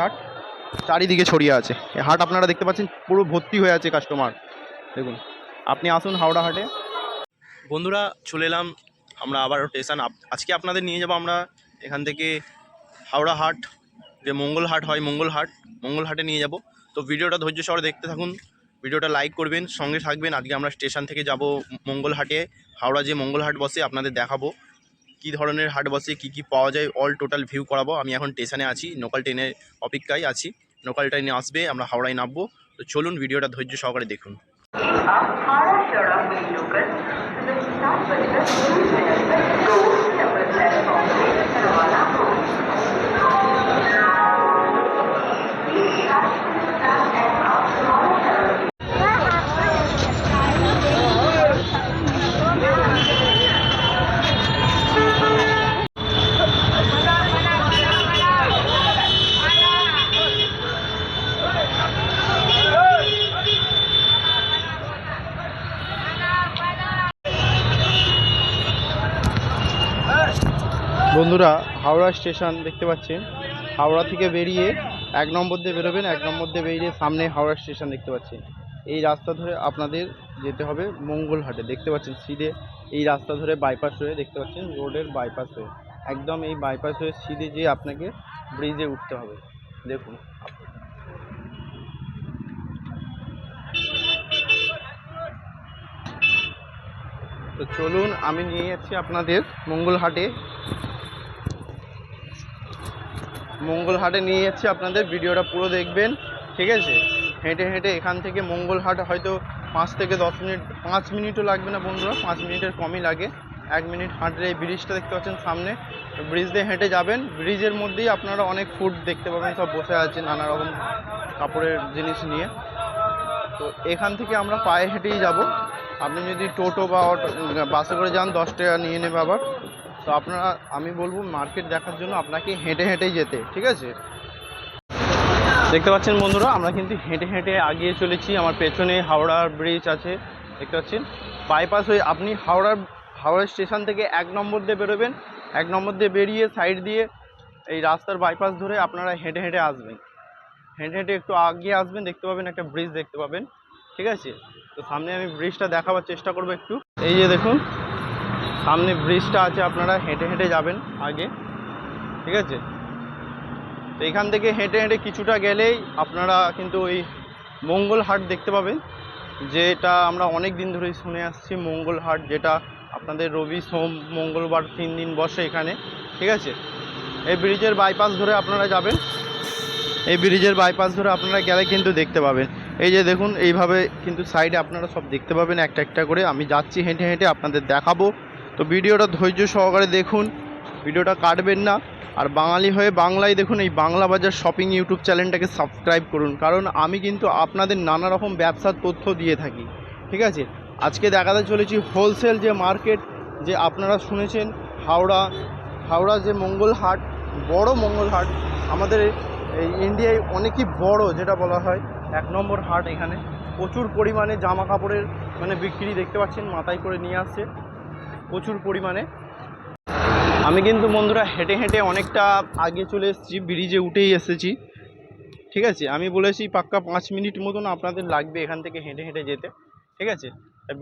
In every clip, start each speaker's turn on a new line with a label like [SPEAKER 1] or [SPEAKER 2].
[SPEAKER 1] হাট, চারিদিকে ছড়িয়ে আছে। হাট আপনারা দেখতে পাচ্ছেন, পুরো ভর্তি হয়ে আছে কাস্টমার দেখুন, আপনি আসুন হাওড়া হাটে। বন্ধুরা, চলে এলাম আমরা আবার স্টেশন আজকে আপনাদের নিয়ে যাব আমরা এখান থেকে হাওড়া হাট, যে মঙ্গল হাট হয়, মঙ্গল হাট, মঙ্গল হাটে নিয়ে যাব। তো ভিডিওটা ধৈর্য সহকারে দেখতে থাকুন, ভিডিওটা লাইক করবেন, সঙ্গে থাকবেন। আজকে আমরা স্টেশন থেকে যাব মঙ্গল হাটে, হাওড়া যে মঙ্গল হাট বসে আপনাদের দেখাবো। কী ধরনের হাট বসে কি কি পাওয়া যায় অল টোটাল ভিউ করাবো। আমি এখন স্টেশনে আছি লোকাল ট্রেনের অপেক্ষায় আছি। লোকাল ট্রেনে আসবে, আমরা হাওড়ায় নামবো। তো চলুন ভিডিওটা ধৈর্য সহকারে দেখুন। বন্ধুরা, হাওড়া স্টেশন দেখতে পাচ্ছেন হাওড়া থেকে বেরিয়ে এক নম্বর দিয়ে বেরোবেন, এক নম্বর দিয়ে বেরিয়ে সামনে হাওড়া স্টেশন দেখতে পাচ্ছেন এই রাস্তা ধরে আপনাদের যেতে হবে মঙ্গলহাটে। দেখতে পাচ্ছেন সিধে এই রাস্তা ধরে বাইপাস হয়ে দেখতে পাচ্ছেন রোডের বাইপাস হয়ে। একদম এই বাইপাস হয়ে সিধে যেয়ে আপনাকে ব্রিজে উঠতে হবে। দেখুন। তো চলুন, আমি নিয়ে যাচ্ছি আপনাদের মঙ্গলহাটে। মঙ্গলহাটে নিয়ে যাচ্ছি আপনাদের, ভিডিওটা পুরো দেখবেন, ঠিক আছে? হেঁটে হেঁটে এখান থেকে মঙ্গলহাট হয়তো পাঁচ থেকে দশ মিনিট, পাঁচ মিনিটও লাগবে না বন্ধুরা, পাঁচ মিনিটের কমই লাগে। এক মিনিট হাঁটলে এই ব্রিজটা দেখতে পাচ্ছেন সামনে ব্রিজ দিয়ে হেঁটে যাবেন ব্রিজের মধ্যেই আপনারা অনেক ফুড দেখতে পাবেন, সব বসে আছে নানা রকম কাপড়ের জিনিস নিয়ে। তো এখান থেকে আমরা পায়ে হেঁটেই যাব। আপনি যদি টোটো বা অটো, বাসে করে যান, দশ টাকা নিয়ে নেবে আবার। তো আপনারা, আমি বলব মার্কেট দেখার জন্য আপনাকে হেঁটে হেঁটেই যেতে, ঠিক আছে? দেখতে পাচ্ছেন বন্ধুরা, আমরা কিন্তু হেঁটে হেঁটে আগিয়ে চলেছি, আমার পেছনে হাওড়ার ব্রিজ আছে, দেখতে পাচ্ছেন? বাইপাস হয়ে আপনি হাওড়ার হাওড়া স্টেশন থেকে এক নম্বর দিয়ে বেরোবেন, এক নম্বর দিয়ে বেরিয়ে সাইড দিয়ে এই রাস্তার বাইপাস ধরে আপনারা হেঁটে হেঁটে আসবেন। হেঁটে হেঁটে একটু আগিয়ে আসবেন, দেখতে পাবেন একটা ব্রিজ দেখতে পাবেন, ঠিক আছে? তো সামনে আমি ব্রিজটা দেখাবার চেষ্টা করব একটু। এই যে দেখুন সামনে ব্রিজটা আছে, আপনারা হেঁটে হেঁটে যাবেন আগে। ঠিক আছে? তো এখান থেকে হেঁটে হেঁটে কিছুটা গেলেই আপনারা কিন্তু ওই মঙ্গল হাট দেখতে পাবেন, যেটা আমরা অনেক দিন ধরেই শুনে আসছি, মঙ্গল হাট, যেটা আপনাদের রবি, সোম, মঙ্গলবার তিন দিন বসে এখানে। ঠিক আছে? এই ব্রিজের বাইপাস ধরে আপনারা যাবেন। এই ব্রিজের বাইপাস ধরে আপনারা গেলে কিন্তু দেখতে পাবেন। এই যে দেখুন, এইভাবে কিন্তু সাইডে আপনারা সব দেখতে পাবেন, একটা একটা করে। আমি যাচ্ছি হেঁটে হেঁটে, আপনাদের দেখাবো। তো ভিডিওটা ধৈর্য সহকারে দেখুন, ভিডিওটা কাটবেন না। আর বাঙালি হয়ে বাংলায় দেখুন, এই বাংলা বাজার শপিং ইউটিউব চ্যানেলটাকে সাবস্ক্রাইব করুন। কারণ আমি কিন্তু আপনাদের নানা রকম ব্যবসার তথ্য দিয়ে থাকি। ঠিক আছে? আজকে দেখাতে চলেছি হোলসেল যে মার্কেট যে আপনারা শুনেছেন, হাওড়া হাওড়া যে মঙ্গল হাট বড় মঙ্গল হাট আমাদের এই ইন্ডিয়ায় অনেকই বড় যেটা বলা হয়, এক নম্বর হাট এখানে। প্রচুর পরিমাণে জামা কাপড়ের মানে বিক্রি দেখতে পাচ্ছেন, মাথায় করে নিয়ে আসছে। প্রচুর পরিমাণে। আমি কিন্তু বন্ধুরা হেঁটে হেঁটে অনেকটা আগে চলে এসেছি, ব্রিজে উঠেই এসেছি। ঠিক আছে? আমি বলেছি পাক্কা পাঁচ মিনিট মতন আপনাদের লাগবে এখান থেকে হেঁটে হেঁটে যেতে। ঠিক আছে?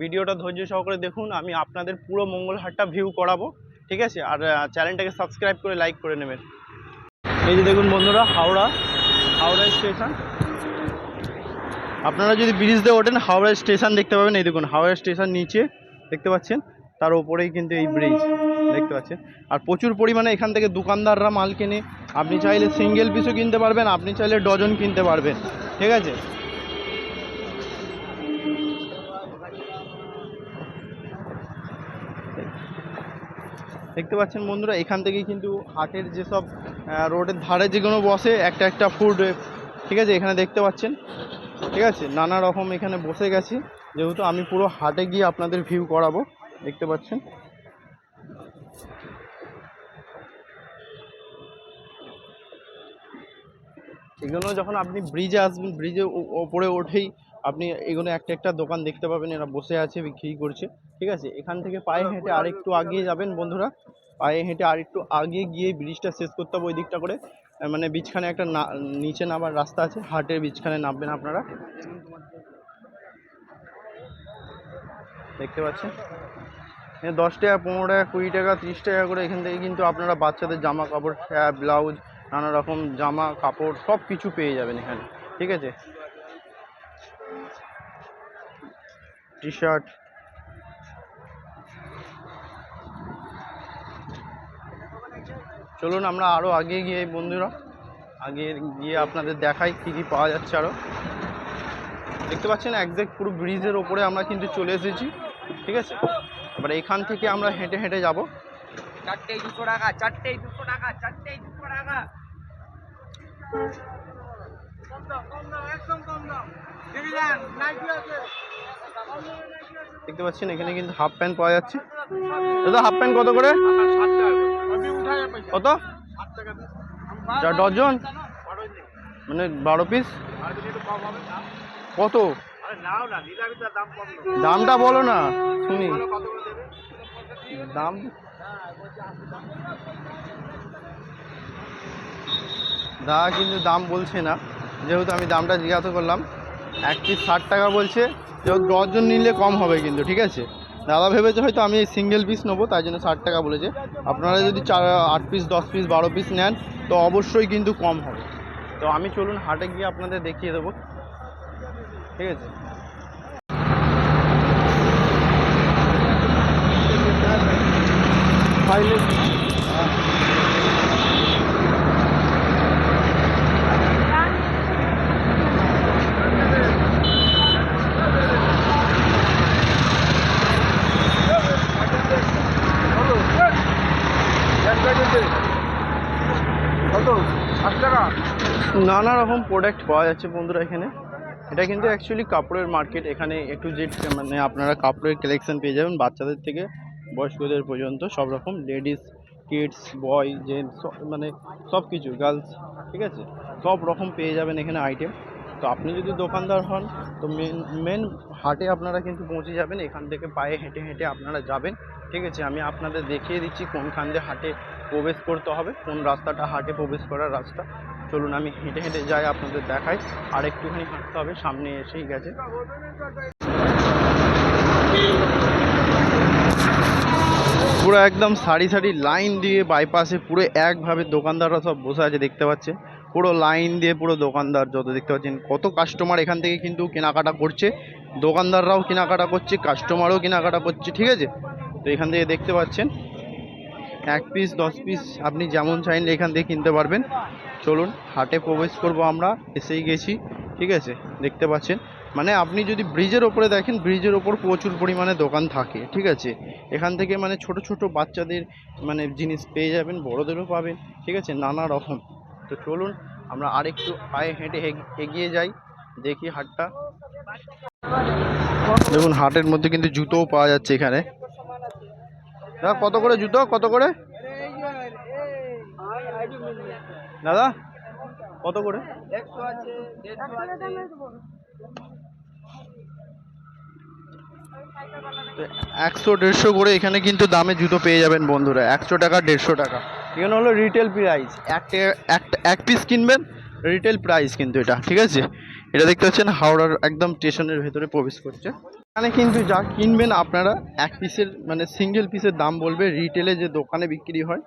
[SPEAKER 1] ভিডিওটা ধৈর্য সহকারে দেখুন, আমি আপনাদের পুরো মঙ্গলহাটটা ভিউ করাবো। ঠিক আছে? আর চ্যানেলটাকে সাবস্ক্রাইব করে লাইক করে নেবেন। এই যে দেখুন বন্ধুরা, হাওড়া হাওড়া স্টেশন আপনারা যদি ব্রিজ দিয়ে ওঠেন, হাওড়া স্টেশন দেখতে পাবেন। এই দেখুন, হাওড়া স্টেশন নিচে, দেখতে পাচ্ছেন? তার উপরেই কিন্তু এই ব্রিজ দেখতে পাচ্ছেন? আর প্রচুর পরিমাণে এখান থেকে দোকানদাররা মাল কেনে। আপনি চাইলে সিঙ্গেল পিসও কিনতে পারবেন, আপনি চাইলে ডজন কিনতে পারবেন। ঠিক আছে? দেখতে পাচ্ছেন বন্ধুরা, এখান থেকেই কিন্তু হাটের যেসব রোডের ধারে যেগুলো বসে, একটা একটা ফুড ঠিক আছে? এখানে দেখতে পাচ্ছেন? ঠিক আছে? নানা রকম এখানে বসে গেছি। যেহেতু আমি পুরো হাটে গিয়ে আপনাদের ভিউ করাবো। দেখতে পাচ্ছেন? এগুলো যখন আপনি ব্রিজে আসবেন ব্রিজে ওপরে ওঠেই আপনি এগুলো একটা একটা দোকান দেখতে পাবেন, এরা বসে আছে, বিক্রি করছে। ঠিক আছে? এখান থেকে পায়ে হেঁটে আরেকটু আগিয়ে যাবেন বন্ধুরা। পায়ে হেঁটে আরেকটু আগে গিয়ে ব্রিজটা শেষ করতে হবে ওই দিকটা করে মানে বীজখানে একটা নিচে নামার রাস্তা আছে, হাটের বীজখানে নামবেন আপনারা। দেখতে পাচ্ছেন? দশ টাকা, পনেরো টাকা, কুড়ি টাকা, তিরিশ টাকা করে এখান থেকে কিন্তু আপনারা বাচ্চাদের জামা কাপড় ট্যাব ব্লাউজ নানা রকম জামা, কাপড় সব কিছু পেয়ে যাবেন এখানে, ঠিক আছে? টি শার্ট চলুন আমরা আরও আগে গিয়ে বন্ধুরা, আগে গিয়ে আপনাদের দেখাই কী কী পাওয়া যাচ্ছে আরও দেখতে পাচ্ছেন একজ্যাক্ট পুরো ব্রিজের ওপরে আমরা কিন্তু চলে এসেছি, ঠিক আছে? এবার এখান থেকে আমরা হেঁটে হেঁটে যাব।
[SPEAKER 2] চারটে দুশো টাকা চারটে দুশো টাকা চারটে দুশো টাকা। কম দাম কম দাম একদম কম দাম দেখে যান নাইটি আছে।
[SPEAKER 1] দেখতে পাচ্ছেন এখানে কিন্তু হাফ প্যান্ট পাওয়া যাচ্ছে। দাদা হাফ প্যান্ট কত করে? কত? ডজন মানে বারো পিস কত? দামটা বলো না শুনি। দাম? দা কিন্তু দাম বলছে না যেহেতু আমি দামটা জিজ্ঞাসা করলাম এক পিস ষাট টাকা বলছে যেহেতু দশজন নিলে কম হবে কিন্তু ঠিক আছে? দাদা ভেবেছে হয়তো আমি সিঙ্গেল পিস নেব তাই জন্য ষাট টাকা বলেছে। আপনারা যদি চার আট পিস দশ পিস বারো পিস নেন তো অবশ্যই কিন্তু কম হবে। তো আমি চলুন হাটে গিয়ে আপনাদের দেখিয়ে দেবো ঠিক আছে? নানা রকম প্রোডাক্ট পাওয়া যাচ্ছে বন্ধুরা এখানে। এটা কিন্তু অ্যাকচুয়ালি কাপড়ের মার্কেট এখানে একটু জেড মানে আপনারা কাপড়ের কালেকশন পেয়ে যাবেন বাচ্চাদের থেকে। বয়স্কদের পর্যন্ত সব রকম লেডিস, কিডস, বয়, জেন্টস মানে সব কিছু, গার্লস, ঠিক আছে? সব রকম পেয়ে যাবেন এখানে আইটেম। তো আপনি যদি দোকানদার হন, তো মেন মেন হাটে আপনারা কিন্তু পৌঁছে যাবেন। এখান থেকে পায়ে হেঁটে হেঁটে আপনারা যাবেন, ঠিক আছে? আমি আপনাদের দেখিয়ে দিচ্ছি কোনখান দিয়ে হাটে প্রবেশ করতে হবে, কোন রাস্তাটা হাটে প্রবেশ করার রাস্তা। চলুন, আমি হেঁটে হেঁটে যাই, আপনাদের দেখাই। আর একটুখানি হাঁটতে হবে, সামনে এসেই গেছে। পুরো একদম সারি সারি লাইন দিয়ে বাইপাসে পুরো একভাবে দোকানদাররা সব বসে আছে দেখতে পাচ্ছে। পুরো লাইন দিয়ে পুরো দোকানদার যত দেখতে পাচ্ছেন, কত কাস্টমার এখান থেকে কিন্তু কেনাকাটা করছে। দোকানদাররাও কেনাকাটা করছে কাস্টমারও কেনাকাটা করছে, ঠিক আছে? তো এখান থেকে দেখতে পাচ্ছেন, এক পিস দশ পিস আপনি যেমন চাইলে এখান থেকে কিনতে পারবেন। চলুন হাটে প্রবেশ করব আমরা, এসেই গেছি, ঠিক আছে? দেখতে পাচ্ছেন মানে আপনি যদি ব্রিজের ওপরে দেখেন, ব্রিজের ওপর প্রচুর পরিমাণে দোকান থাকে, ঠিক আছে? এখান থেকে মানে ছোট ছোট বাচ্চাদের মানে জিনিস পেয়ে যাবেন, বড়দেরও পাবেন, ঠিক আছে? নানা রকম। তো চলুন, আমরা আরেকটু পায়ে হেঁটে এগ- এগিয়ে যাই, দেখি হাটটা। দেখুন, হাটের মধ্যে কিন্তু জুতোও পাওয়া যাচ্ছে এখানে। দাদা, কত করে জুতো? কত করে? দাদা, কত করে?
[SPEAKER 2] একশো দেড়শো
[SPEAKER 1] করে এখানে কিন্তু দামে জুতো পেয়ে যাবেন বন্ধুরা। একশো টাকা, দেড়শো টাকা। এখানে হলো রিটেল প্রাইস এক এক পিস কিনবেন রিটেল প্রাইস কিন্তু এটা, ঠিক আছে? এটা দেখতে পাচ্ছেন, হাওড়ার একদম স্টেশনের ভেতরে প্রবেশ করছে। এখানে কিন্তু যা কিনবেন আপনারা, এক পিসের মানে সিঙ্গেল পিসের দাম বলবে রিটেলে যে দোকানে বিক্রি হয়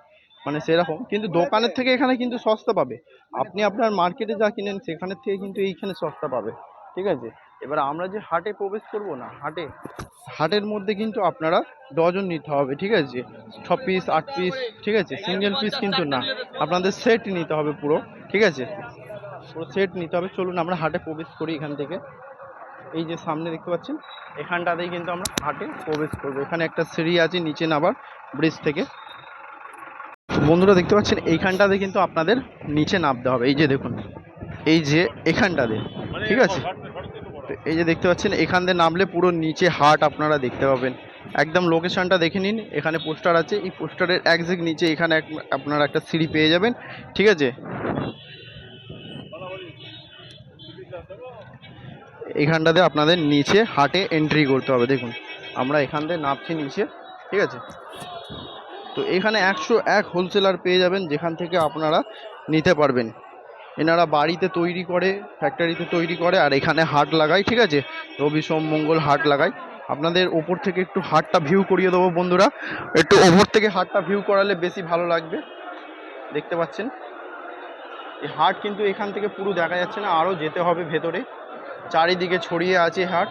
[SPEAKER 1] মানে সেরকম। কিন্তু দোকানের থেকে এখানে কিন্তু সস্তা পাবে। আপনি আপনার মার্কেটে যা কিনেন, সেখানের থেকে কিন্তু এইখানে সস্তা পাবে। ঠিক আছে? এবার আমরা যে হাটে প্রবেশ করব না, হাটে, হাটের মধ্যে কিন্তু আপনারা ডজন নিতে হবে, ঠিক আছে? ছ পিস আট পিস ঠিক আছে? সিঙ্গেল পিস কিন্তু না, আপনাদের সেট নিতে হবে পুরো, ঠিক আছে? পুরো সেট নিতে হবে। চলুন আমরা হাটে প্রবেশ করি এখান থেকে। এই যে সামনে দেখতে পাচ্ছেন, এখানটাতেই কিন্তু আমরা হাটে প্রবেশ করব। এখানে একটা সিঁড়ি আছে, নিচে নামার ব্রিজ থেকে। বন্ধুরা, দেখতে পাচ্ছেন, এইখানটাতে কিন্তু আপনাদের নিচে নামতে হবে। এই যে দেখুন, এই যে এখানটাতে। ঠিক আছে? তো এই যে দেখতে পাচ্ছেন এখান দিয়ে নামলে পুরো নিচে হাট আপনারা দেখতে পাবেন। একদম লোকেশনটা দেখে নিন এখানে পোস্টার আছে। এই পোস্টারের একজ্যাক্ট নিচে এখানে আপনারা একটা সিঁড়ি পেয়ে যাবেন ঠিক আছে? এখানটাতে আপনাদের নিচে হাটে এন্ট্রি করতে হবে দেখুন। আমরা এখান থেকে নামছি নিচে ঠিক আছে? তো এখানে একশো এক হোলসেলার পেয়ে যাবেন যেখান থেকে আপনারা নিতে পারবেন। এনারা বাড়িতে তৈরি করে ফ্যাক্টরিতে তৈরি করে, আর এখানে হাট লাগায়, ঠিক আছে? রবি সোম মঙ্গল হাট লাগায়। আপনাদের ওপর থেকে একটু হাটটা ভিউ করিয়ে দেবো, বন্ধুরা। একটু ওপর থেকে হাটটা ভিউ করালে বেশি ভালো লাগবে। দেখতে পাচ্ছেন? এই হাট কিন্তু এখান থেকে পুরো দেখা যাচ্ছে না আরও যেতে হবে ভেতরে। চারিদিকে ছড়িয়ে আছে হাট।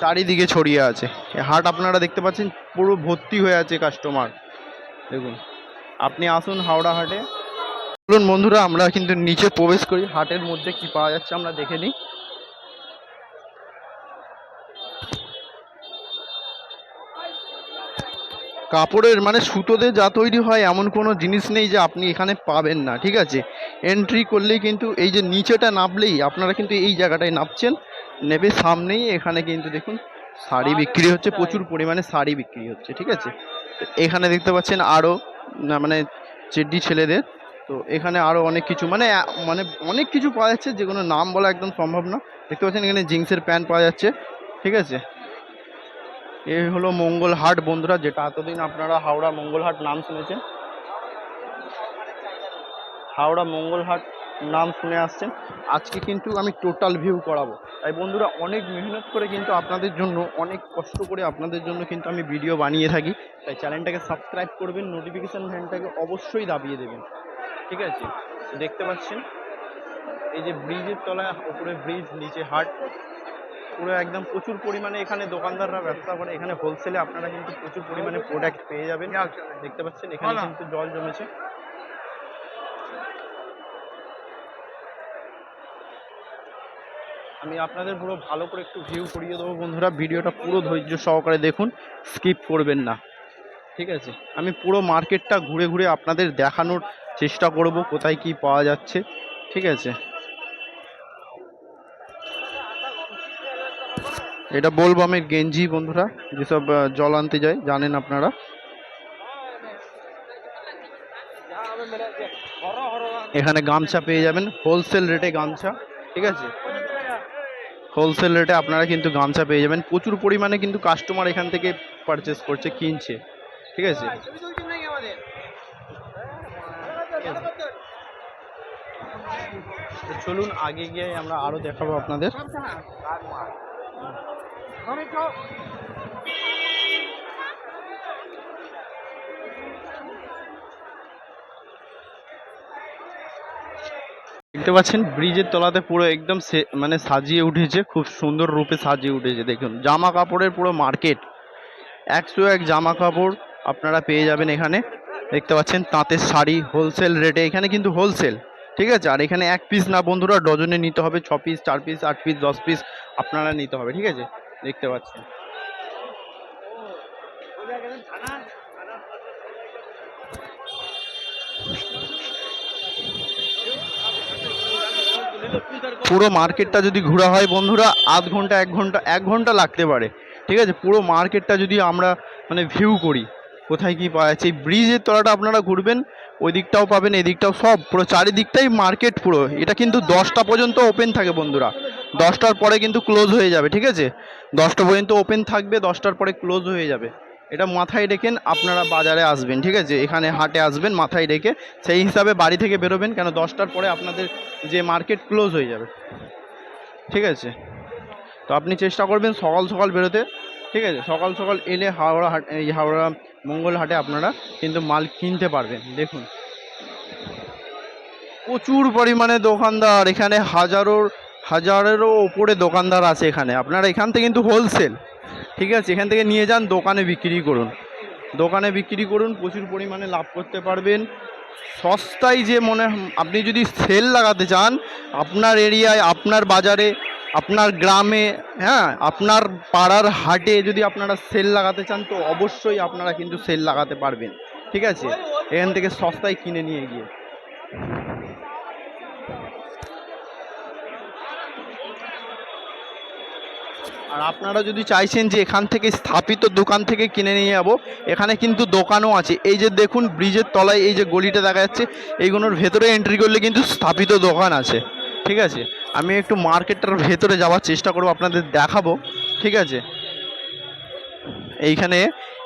[SPEAKER 1] চারিদিকে ছড়িয়ে আছে। এই হাট আপনারা দেখতে পাচ্ছেন, পুরো ভর্তি হয়ে আছে কাস্টমার দেখুন। আপনি আসুন হাওড়া হাটে। চলুন বন্ধুরা, আমরা কিন্তু নিচে প্রবেশ করি। হাটের মধ্যে কি পাওয়া যাচ্ছে আমরা দেখে নিই। কাপড়ের মানে সুতোতে যা তৈরি হয়, এমন কোনো জিনিস নেই যে আপনি এখানে পাবেন না, ঠিক আছে? এন্ট্রি করলেই কিন্তু এই যে নিচেটা নামলেই আপনারা কিন্তু এই জায়গাটায় নামছেন নেবে সামনেই এখানে কিন্তু দেখুন, শাড়ি বিক্রি হচ্ছে, প্রচুর পরিমাণে শাড়ি বিক্রি হচ্ছে, ঠিক আছে? এখানে দেখতে পাচ্ছেন আরও মানে চেড্ডি ছেলেদের তো এখানে আরও অনেক কিছু মানে মানে অনেক কিছু পাওয়া যাচ্ছে যেগুলো নাম বলা একদম সম্ভব না। দেখতে পাচ্ছেন এখানে জিন্সের প্যান্ট পাওয়া যাচ্ছে, ঠিক আছে? এই হলো মঙ্গল হাট বন্ধুরা, যেটা এতদিন আপনারা হাওড়া মঙ্গল হাট নাম শুনেছেন। হাওড়া মঙ্গল হাট নাম শুনে আসছেন। আজকে কিন্তু আমি টোটাল ভিউ করাবো। তাই বন্ধুরা, অনেক মেহনত করে কিন্তু আপনাদের জন্য, অনেক কষ্ট করে আপনাদের জন্য কিন্তু আমি ভিডিও বানিয়ে থাকি। তাই চ্যানেলটাকে সাবস্ক্রাইব করবেন নোটিফিকেশান ঘ্যানটাকে অবশ্যই দাবিয়ে দেবেন। ঠিক আছে? দেখতে পাচ্ছেন? এই যে ব্রিজের তলায় উপরে ব্রিজ নিচে হাট পুরো একদম প্রচুর পরিমাণে এখানে দোকানদাররা ব্যবসা করে। এখানে হোলসেলে আপনারা কিন্তু প্রচুর পরিমাণে প্রোডাক্ট পেয়ে যাবেন। দেখতে পাচ্ছেন? এখানে কিন্তু জল জমেছে। আমি আপনাদের পুরো ভালো করে একটু ভিউ করিয়ে দেবো বন্ধুরা। ভিডিওটা পুরো ধৈর্য সহকারে দেখুন স্কিপ করবেন না। ঠিক আছে? আমি পুরো মার্কেটটা ঘুরে ঘুরে আপনাদের দেখানোর চেষ্টা করব কোথায় কি পাওয়া যাচ্ছে। ঠিক আছে। এটা বলব আমি গেঞ্জি বন্ধুরা, যেসব জল আনতে যায়, জানেন আপনারা। এখানে গামছা পেয়ে যাবেন হোলসেল রেটে গামছা, ঠিক আছে? হোলসেল রেটে আপনারা কিন্তু গামছা পেয়ে যাবেন। প্রচুর পরিমাণে কিন্তু কাস্টমার এখান থেকে পারচেস করছে, কিনছে, ঠিক আছে? তো চলুন আগে গিয়ে আমরা আরও দেখাবো আপনাদের। দেখতে পাচ্ছেন, ব্রিজের তলাতে পুরো একদম মানে সাজিয়ে উঠেছে, খুব সুন্দর রূপে সাজিয়ে উঠেছে। দেখুন জামা কাপড়ের পুরো মার্কেট। একশো এক জামা কাপড় আপনারা পেয়ে যাবেন এখানে। দেখতে পাচ্ছেন, তাঁতের শাড়ি হোলসেল রেটে এখানে কিন্তু হোলসেল ঠিক আছে? আর এখানে এক পিস না বন্ধুরা, ডজনে নিতে হবে, ছ পিস চার পিস আট পিস দশ পিস আপনারা নিতে হবে, ঠিক আছে? দেখতে পাচ্ছেন। পুরো মার্কেটটা যদি ঘোরা হয় বন্ধুরা, আধ ঘণ্টা, এক ঘণ্টা এক ঘণ্টা লাগতে পারে, ঠিক আছে? পুরো মার্কেটটা যদি আমরা মানে ভিউ করি, কোথায় কি পাওয়া যাচ্ছে, এই ব্রিজের তলাটা আপনারা ঘুরবেন ওই দিকটাও পাবেন, এদিকটাও সব, পুরো চারিদিকটাই মার্কেট পুরো। এটা কিন্তু দশটা পর্যন্ত ওপেন থাকে বন্ধুরা। দশটার পরে কিন্তু ক্লোজ হয়ে যাবে, ঠিক আছে? দশটা পর্যন্ত ওপেন থাকবে, দশটার পরে ক্লোজ হয়ে যাবে। এটা মাথায় রেখেন, আপনারা বাজারে আসবেন, ঠিক আছে? এখানে হাটে আসবেন, মাথায় রেখে সেই হিসাবে বাড়ি থেকে বেরোবেন, কেন দশটার পরে আপনাদের যে মার্কেট ক্লোজ হয়ে যাবে। ঠিক আছে? তো আপনি চেষ্টা করবেন সকাল সকাল বেরোতে, ঠিক আছে? সকাল সকাল এলে হাওড়া হাট, এই হাওড়া মঙ্গল হাটে আপনারা কিন্তু মাল কিনতে পারবেন। দেখুন। প্রচুর পরিমাণে দোকানদার, এখানে হাজারোর হাজারেরও ওপরে দোকানদার আছে এখানে। আপনারা এখান থেকে কিন্তু হোলসেল ঠিক আছে? এখান থেকে নিয়ে যান, দোকানে বিক্রি করুন। দোকানে বিক্রি করুন, প্রচুর পরিমাণে লাভ করতে পারবেন। সস্তায় যে মনে আপনি যদি সেল লাগাতে চান, আপনার এরিয়ায় আপনার বাজারে আপনার গ্রামে হ্যাঁ আপনার পাড়ার হাটে যদি আপনারা সেল লাগাতে চান, তো অবশ্যই আপনারা কিন্তু সেল লাগাতে পারবেন। ঠিক আছে? এখান থেকে সস্তায় কিনে নিয়ে গিয়ে। আর আপনারা যদি চাইছেন যে এখান থেকে স্থাপিত দোকান থেকে কিনে নিয়ে যাব, এখানে কিন্তু দোকানও আছে। এই যে দেখুন, ব্রিজের তলায় এই যে গলিটা দেখা যাচ্ছে, এইগুলোর ভেতরে এন্ট্রি করলে কিন্তু স্থাপিত দোকান আছে। ঠিক আছে? আমি একটু মার্কেটটার ভেতরে যাওয়ার চেষ্টা করব, আপনাদের দেখাবো, ঠিক আছে? এইখানে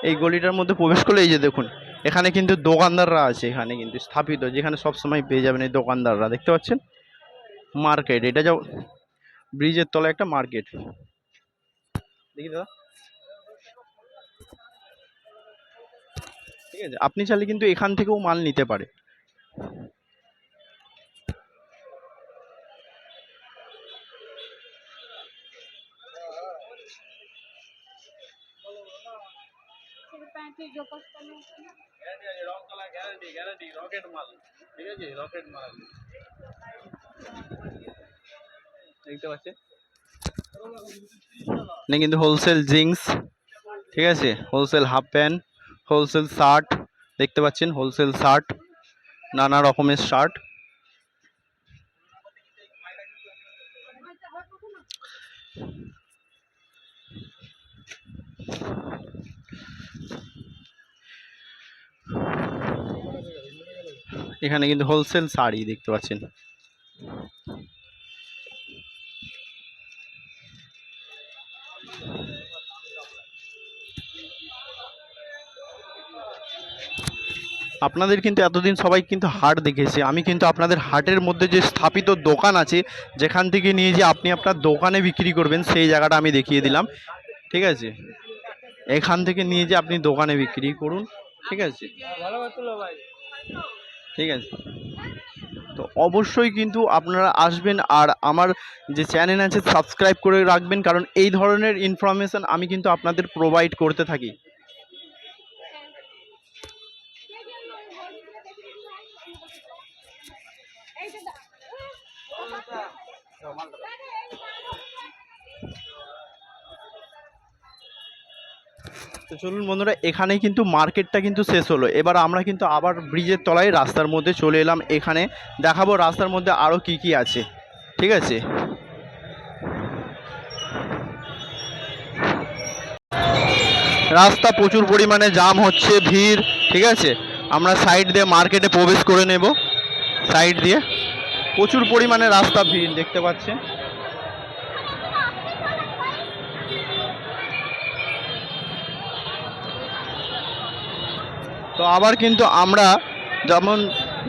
[SPEAKER 1] এই গলিটার মধ্যে প্রবেশ করলে এই যে দেখুন, এখানে কিন্তু দোকানদাররা আছে, এখানে কিন্তু স্থাপিত, যেখানে সবসময় পেয়ে যাবেন এই দোকানদাররা, দেখতে পাচ্ছেন? মার্কেট, এটা যাও, ব্রিজের তলায় একটা মার্কেট। দেখি দাদা। ঠিক আছে, আপনি চাইলে কিন্তু এখান থেকেও মাল নিতে পারে। আপনি না কিন্তু হোলসেল জিন্স ঠিক আছে wholesale half pant wholesale shirt দেখতে পাচ্ছেন হোলসেল শার্ট নানা রকমের শার্ট Thank you. এখানে কিন্তু হোলসেল শাড়ি দেখতে পাচ্ছেন। আপনাদের কিন্তু এতদিন সবাই কিন্তু হাট দেখেছে। আমি কিন্তু আপনাদের হাটের মধ্যে যে স্থাপিত দোকান আছে, যেখান থেকে নিয়ে যে আপনি আপনার দোকানে বিক্রি করবেন, সেই জায়গাটা আমি দেখিয়ে দিলাম। ঠিক আছে? এখান থেকে নিয়ে যে আপনি দোকানে বিক্রি করুন। ঠিক আছে? ঠিক আছে? তো অবশ্যই কিন্তু আপনারা আসবেন আর আমার যে চ্যানেল আছে সাবস্ক্রাইব করে রাখবেন, কারণ এই ধরনের ইনফরমেশান আমি কিন্তু আপনাদের প্রোভাইড করতে থাকি। তো চলুন বন্ধুরা, এখানেই কিন্তু মার্কেটটা কিন্তু শেষ হলো। এবার আমরা কিন্তু আবার ব্রিজের তলায় রাস্তার মধ্যে চলে এলাম। এখানে দেখাবো রাস্তার মধ্যে আরও কি কি আছে। ঠিক আছে? রাস্তা প্রচুর পরিমাণে জাম হচ্ছে, ভিড়, ঠিক আছে? আমরা সাইড দিয়ে মার্কেটে প্রবেশ করে নেব। সাইড দিয়ে প্রচুর পরিমাণে রাস্তা, ভিড় দেখতে পাচ্ছেন। তো আবার কিন্তু আমরা যেমন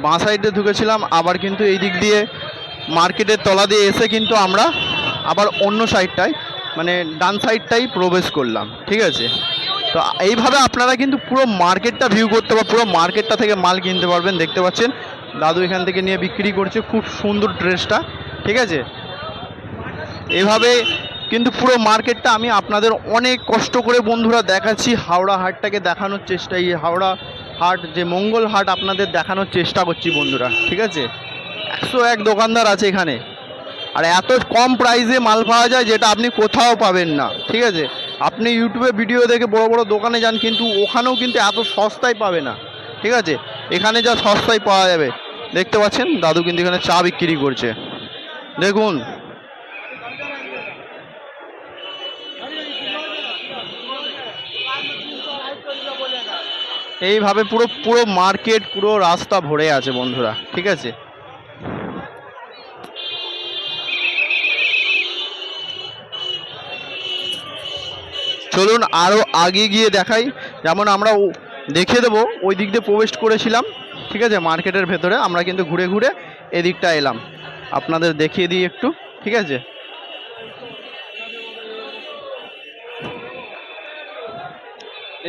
[SPEAKER 1] বাঁ সাইডে ঢুকেছিলাম, আবার কিন্তু এই দিক দিয়ে মার্কেটের তলা দিয়ে এসে কিন্তু আমরা আবার অন্য সাইডটায় মানে ডান সাইডটাই প্রবেশ করলাম, ঠিক আছে? তো এইভাবে আপনারা কিন্তু পুরো মার্কেটটা ভিউ করতে পার পুরো মার্কেটটা থেকে মাল কিনতে পারবেন, দেখতে পাচ্ছেন? দাদু এখান থেকে নিয়ে বিক্রি করছে, খুব সুন্দর ড্রেসটা, ঠিক আছে? এভাবে কিন্তু পুরো মার্কেটটা আমি আপনাদের অনেক কষ্ট করে বন্ধুরা দেখাচ্ছি, হাওড়া হাটটাকে দেখানোর চেষ্টা, এই হাওড়া হাট, যে মঙ্গল হাট আপনাদের দেখানোর চেষ্টা করছি বন্ধুরা, ঠিক আছে? একশো এক দোকানদার আছে এখানে। আর এত কম প্রাইসে মাল পাওয়া যায় যেটা আপনি কোথাও পাবেন না, ঠিক আছে? আপনি ইউটিউবে ভিডিও দেখে বড় বড় দোকানে যান, কিন্তু ওখানেও কিন্তু এত সস্তায় পাবে না, ঠিক আছে? এখানে যা সস্তায় পাওয়া যাবে, দেখতে পাচ্ছেন? দাদু কিন্তু এখানে চা বিক্রি করছে। দেখুন এইভাবে পুরো পুরো মার্কেট, পুরো রাস্তা ভরে আছে বন্ধুরা, ঠিক আছে? চলুন আরও আগে গিয়ে দেখাই, যেমন আমরা দেখে দেবো, ওই দিক দিয়ে প্রবেশ করেছিলাম, ঠিক আছে? মার্কেটের ভেতরে, আমরা কিন্তু ঘুরে ঘুরে এদিকটা এলাম। আপনাদের দেখিয়ে দিই একটু, ঠিক আছে?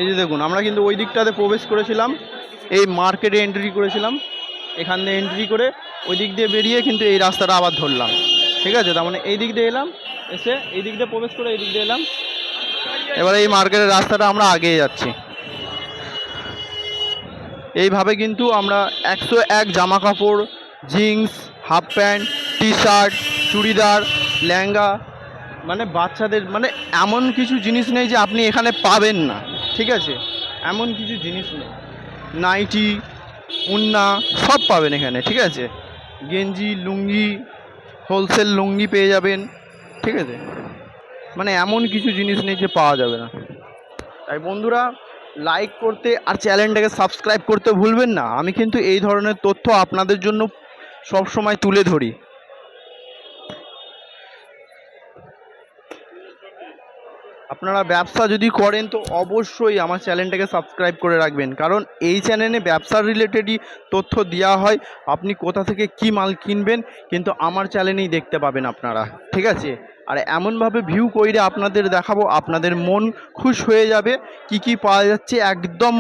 [SPEAKER 1] এই যে দেখুন, আমরা কিন্তু ওই দিকটাতে প্রবেশ করেছিলাম। এই মার্কেটে এন্ট্রি করেছিলাম। এখান দিয়ে এন্ট্রি করে ওই দিক দিয়ে বেরিয়ে কিন্তু এই রাস্তাটা আবার ধরলাম। ঠিক আছে? তার মানে এই দিক দিয়ে এলাম, এসে এই দিক দিয়ে প্রবেশ করে এই দিক দিয়ে এলাম। এবার এই মার্কেটের রাস্তাটা আমরা আগিয়ে যাচ্ছি। এইভাবে কিন্তু আমরা একশো এক জামা কাপড় jeans, half pant T shirt churidar, lehenga মানে বাচ্চাদের মানে এমন কিছু জিনিস নেই যে আপনি এখানে পাবেন না। ঠিক আছে? এমন কিছু জিনিস নেই। নাইটি, উন্না, সব পাবেন এখানে, ঠিক আছে? গেঞ্জি, লুঙ্গি, হোলসেল লুঙ্গি পেয়ে যাবেন, ঠিক আছে? মানে এমন কিছু জিনিস নেই যে পাওয়া যাবে না। তাই বন্ধুরা লাইক করতে আর চ্যানেলটাকে সাবস্ক্রাইব করতে ভুলবেন না। আমি কিন্তু এই ধরনের তথ্য আপনাদের জন্য সব সময় তুলে ধরি। আপনারা ব্যবসা যদি করেন, তো অবশ্যই আমার চ্যানেলটাকে সাবস্ক্রাইব করে রাখবেন। কারণ এই চ্যানেলে ব্যবসার রিলেটেডই তথ্য দেওয়া হয়, আপনি কোথা থেকে কি মাল কিনবেন, কিন্তু আমার চ্যানেলেই দেখতে পাবেন আপনারা। ঠিক আছে? আর এমনভাবে ভিউ কইরে আপনাদের দেখাবো, আপনাদের মন খুশ হয়ে যাবে, কি কি পাওয়া যাচ্ছে, একদম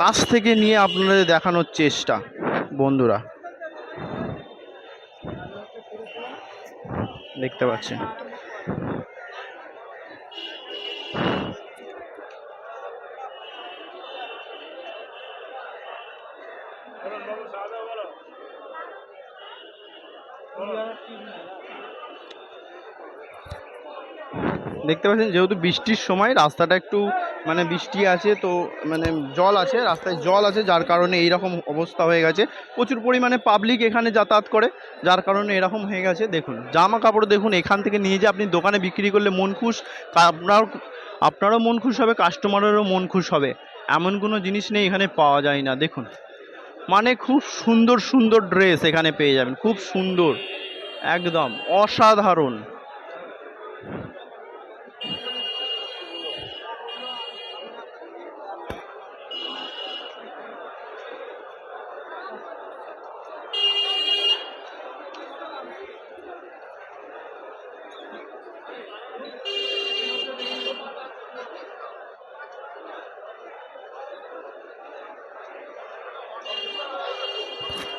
[SPEAKER 1] কাছ থেকে নিয়ে আপনাদের দেখানোর চেষ্টা, বন্ধুরা। দেখতে পাচ্ছেন? দেখতে পাচ্ছেন, যেহেতু বৃষ্টির সময় রাস্তাটা একটু মানে বৃষ্টি আছে, তো মানে জল আছে, রাস্তায় জল আছে, যার কারণে এই রকম অবস্থা হয়ে গেছে। প্রচুর পরিমাণে পাবলিক এখানে যাতায়াত করে, যার কারণে এরকম হয়ে গেছে। দেখুন জামা কাপড় দেখুন, এখান থেকে নিয়ে যে আপনি দোকানে বিক্রি করলে মন খুশ আপনার আপনারও মন খুশ হবে কাস্টমারেরও মন খুশ হবে। এমন কোনো জিনিস নেই, এখানে পাওয়া যায় না। দেখুন মানে খুব সুন্দর সুন্দর ড্রেস এখানে পেয়ে যাবেন, খুব সুন্দর, একদম অসাধারণ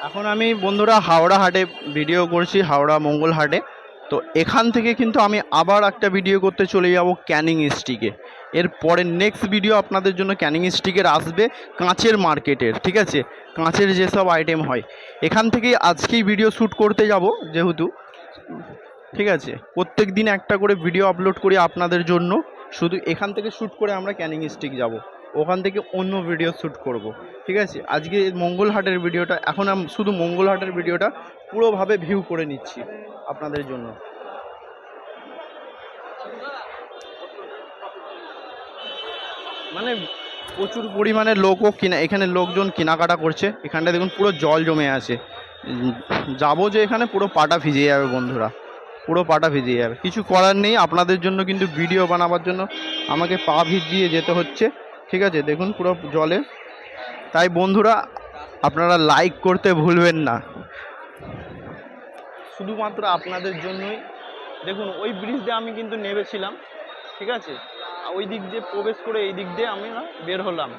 [SPEAKER 1] এখন আমি বন্ধুরা হাওড়া হাটে ভিডিও করছি, হাওড়া মঙ্গল হাটে। তো এখান থেকে কিন্তু আমি আবার একটা ভিডিও করতে চলে যাব ক্যানিং স্টিকে এর পরে নেক্সট ভিডিও আপনাদের জন্য ক্যানিং স্টিকের আসবে কাঁচের মার্কেটের ঠিক আছে? কাঁচের যেসব আইটেম হয়। এখান থেকেই আজকেই ভিডিও শ্যুট করতে যাব যেহেতু, ঠিক আছে? প্রত্যেক দিন একটা করে ভিডিও আপলোড করি আপনাদের জন্য। শুধু এখান থেকে শ্যুট করে আমরা ক্যানিং স্টিক যাব। ওখান থেকে অন্য ভিডিও শ্যুট করব। ঠিক আছে? আজকে মঙ্গলহাটের ভিডিওটা এখন আমি, শুধু মঙ্গলহাটের ভিডিওটা পুরোভাবে ভিউ করে নিচ্ছি আপনাদের জন্য। মানে প্রচুর পরিমাণে লোকও কিনা, এখানে লোকজন কেনাকাটা করছে। এখানটা দেখুন পুরো জল জমে আছে। যাব যে এখানে, পুরো পাটা ভিজে যাবে বন্ধুরা। পুরো পাটা ভিজে যাবে। কিছু করার নেই, আপনাদের জন্য কিন্তু ভিডিও বানাবার জন্য। আমাকে পা ভিজিয়ে যেতে হচ্ছে। ঠিক আছে দেখুন পুরো জলে। তাই বন্ধুরা আপনারা লাইক করতে ভুলবেন না। শুধুমাত্র আপনাদের জন্যই। দেখুন ওই ব্রিজ দিয়ে আমি কিন্তু নেমেছিলাম ঠিক আছে? ওই দিক দিয়ে প্রবেশ করে এই দিক দিয়ে আমি না বের হলাম।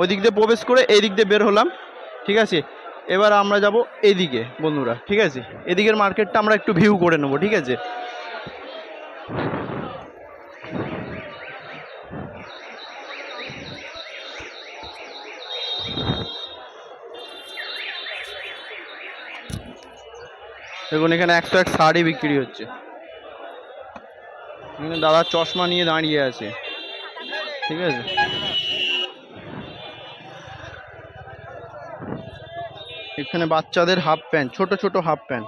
[SPEAKER 1] ওই দিক দিয়ে প্রবেশ করে এই দিক দিয়ে বের হলাম ঠিক আছে? এবার আমরা যাব এদিকে বন্ধুরা ঠিক আছে? এদিকের মার্কেটটা আমরা একটু ভিউ করে নেব ঠিক আছে? দেখুন এখানে একশো এক শাড়ি বিক্রি হচ্ছে। এখানে দাদা চশমা নিয়ে দাঁড়িয়ে আছে। ঠিক আছে? এখানে বাচ্চাদের হাফ প্যান্ট ছোট ছোট হাফ প্যান্ট।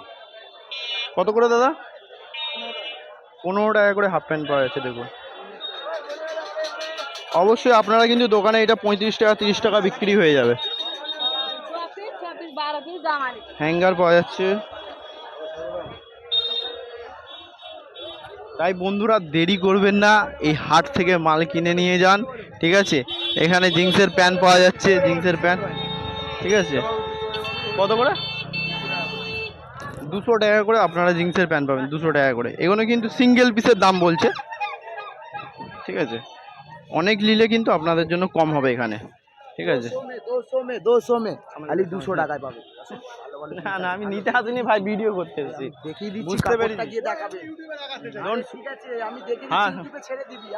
[SPEAKER 1] কত করে দাদা? পনেরো টাকা করে হাফ প্যান্ট পাওয়া যাচ্ছে দেখুন। অবশ্যই আপনারা কিন্তু দোকানে এটা পঁয়ত্রিশ টাকা তিরিশ টাকা বিক্রি হয়ে যাবে। হ্যাঙ্গার পাওয়া যাচ্ছে। তাই বন্ধুরা দেরি করবেন না, এই হাট থেকে মাল কিনে নিয়ে যান, ঠিক আছে? এখানে জিন্সের প্যান্ট পাওয়া যাচ্ছে, জিন্সের প্যান্ট, ঠিক আছে? কত করে? দুশো টাকা করে আপনারা জিন্সের প্যান্ট পাবেন, দুশো টাকা করে। এগুলো কিন্তু সিঙ্গেল পিসের দাম বলছে, ঠিক আছে? অনেক নিলে কিন্তু আপনাদের জন্য কম হবে এখানে, ঠিক আছে?
[SPEAKER 3] খালি দুশো টাকায় পাবে।
[SPEAKER 1] না না আমি নিতে আসিনি ভাই ভিডিও করতে এসেছি
[SPEAKER 3] দেখিয়ে দিচ্ছি
[SPEAKER 1] বুঝতে পেরেছি।
[SPEAKER 3] গিয়ে দেখাবে। ঠিক আছে আমি দেখিয়ে
[SPEAKER 1] হ্যাঁ,
[SPEAKER 3] দিচ্ছি ইউটিউবে ছেড়ে দিবি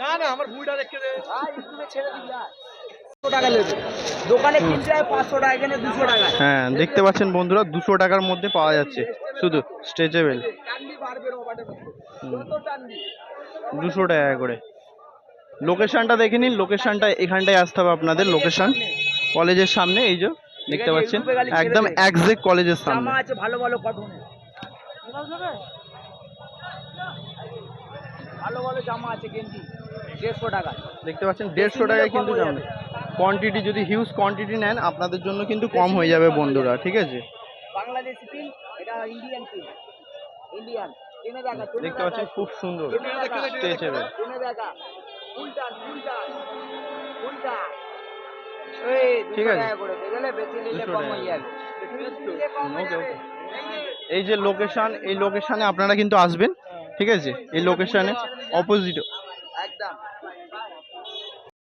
[SPEAKER 2] না না আমার ভুঁড়িটা দেখতে দে।
[SPEAKER 3] হ্যাঁ ইউটিউবে ছেড়ে দিবি টাকা নেবে। দোকানে কিনতে হয় পাঁচশো টাকা এখানে দুশো টাকা।
[SPEAKER 1] হ্যাঁ দেখতে পাচ্ছেন বন্ধুরা দুশো টাকার মধ্যে পাওয়া যাচ্ছে। শুধু স্ট্রেচেবেল দুশো টাকা করে। লোকেশনটা দেখে নিন লোকেশনটা এখানটায় আসতে হবে আপনাদের লোকেশন কলেজের সামনে এই যে। দেখতে পাচ্ছেন? একদম একজ্যাক্ট কলেজের সামনে।
[SPEAKER 3] জামা আছে ভালো ভালো কটনের ভালো ভালো জামা আছে গেঞ্জি। দেড়শো টাকা।
[SPEAKER 1] দেখতে পাচ্ছেন দেড়শো টাকায় কিন্তু জানেন কোয়ান্টিটি যদি হিউজ কোয়ান্টিটি নেন আপনাদের জন্য কিন্তু কম হয়ে যাবে বন্ধুরা ঠিক আছে?
[SPEAKER 3] বাংলাদেশি পিন এটা ইন্ডিয়ান পিন ইন্ডিয়ান
[SPEAKER 1] দেখতে পাচ্ছেন খুব সুন্দর।
[SPEAKER 3] টেনে দেখা
[SPEAKER 1] স্ট্রেচেবল
[SPEAKER 3] টেনে দেখা। উল্টা উল্টা। উল্টা।
[SPEAKER 1] ঠিক আছে। এই যে লোকেশন এই লোকেশনে আপনারা কিন্তু আসবেন ঠিক আছে? এই লোকেশনে অপোজিট
[SPEAKER 3] একদম।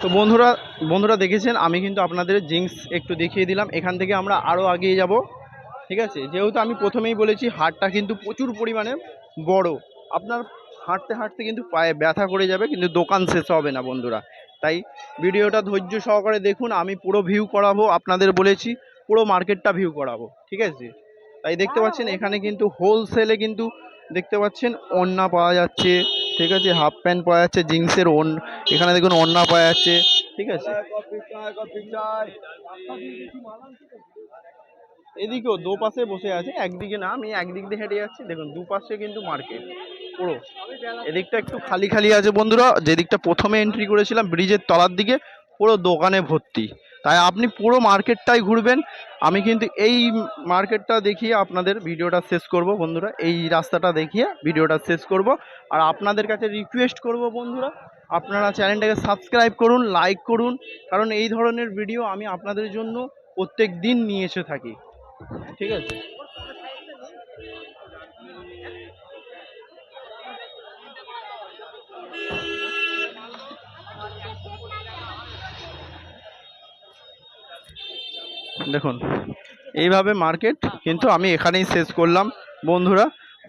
[SPEAKER 1] তো বন্ধুরা বন্ধুরা দেখেছেন আমি কিন্তু আপনাদের জিন্স একটু দেখিয়ে দিলাম। এখান থেকে আমরা আরও এগিয়ে যাব ঠিক আছে? যেহেতু আমি প্রথমেই বলেছি হাটটা কিন্তু প্রচুর পরিমাণে বড়। আপনার হাঁটতে হাঁটতে কিন্তু পায়ে ব্যথা করে যাবে কিন্তু দোকান শেষ হবে না বন্ধুরা। তাই ভিডিওটা ধৈর্য সহকারে দেখুন আমি পুরো ভিউ করাবো আপনাদের বলেছি পুরো মার্কেটটা ভিউ করাবো ঠিক আছে? তাই দেখতে পাচ্ছেন এখানে কিন্তু হোলসেলে কিন্তু দেখতে পাচ্ছেন ওড়না পাওয়া যাচ্ছে ঠিক আছে? হাফ প্যান্ট পাওয়া যাচ্ছে জিন্সের ওন এখানে দেখুন ওড়না পাওয়া যাচ্ছে ঠিক আছে? এদিকেও দু পাশে বসে আছে, একদিকে না, আমি একদিক দিয়ে হেঁটে যাচ্ছি। দেখুন, দুপাশে কিন্তু মার্কেট, পুরো। এদিকটা একটু খালি খালি আছে বন্ধুরা, যেদিকটা প্রথমে এন্ট্রি করেছিলাম, ব্রিজের তলার দিকে, পুরো দোকানে ভর্তি। তাই আপনি পুরো মার্কেটটাই ঘুরবেন। আমি কিন্তু এই মার্কেটটা দেখিয়ে আপনাদের ভিডিওটা শেষ করব বন্ধুরা। এই রাস্তাটা দেখিয়ে ভিডিওটা শেষ করব। আর আপনাদের কাছে রিকোয়েস্ট করব বন্ধুরা, আপনারা চ্যানেলটাকে সাবস্ক্রাইব করুন লাইক করুন। কারণ এই ধরনের ভিডিও আমি আপনাদের জন্য প্রত্যেক দিন নিয়ে এসে থাকি। ঠিক আছে। দেখুন, এইভাবে মার্কেট কিন্তু আমি এখানেই শেষ করলাম। বন্ধুরা,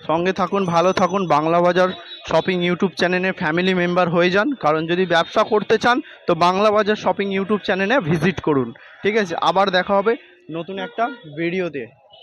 [SPEAKER 1] সঙ্গে থাকুন, ভালো থাকুন, বাংলা বাজার শপিং ইউটিউব চ্যানেলে ফ্যামিলি মেম্বার হয়ে যান। কারণ যদি ব্যবসা করতে চান, তো বাংলা বাজার শপিং ইউটিউব চ্যানেলে ভিজিট করুন। ঠিক আছে, আবার দেখা হবে। নতুন একটা ভিডিওতে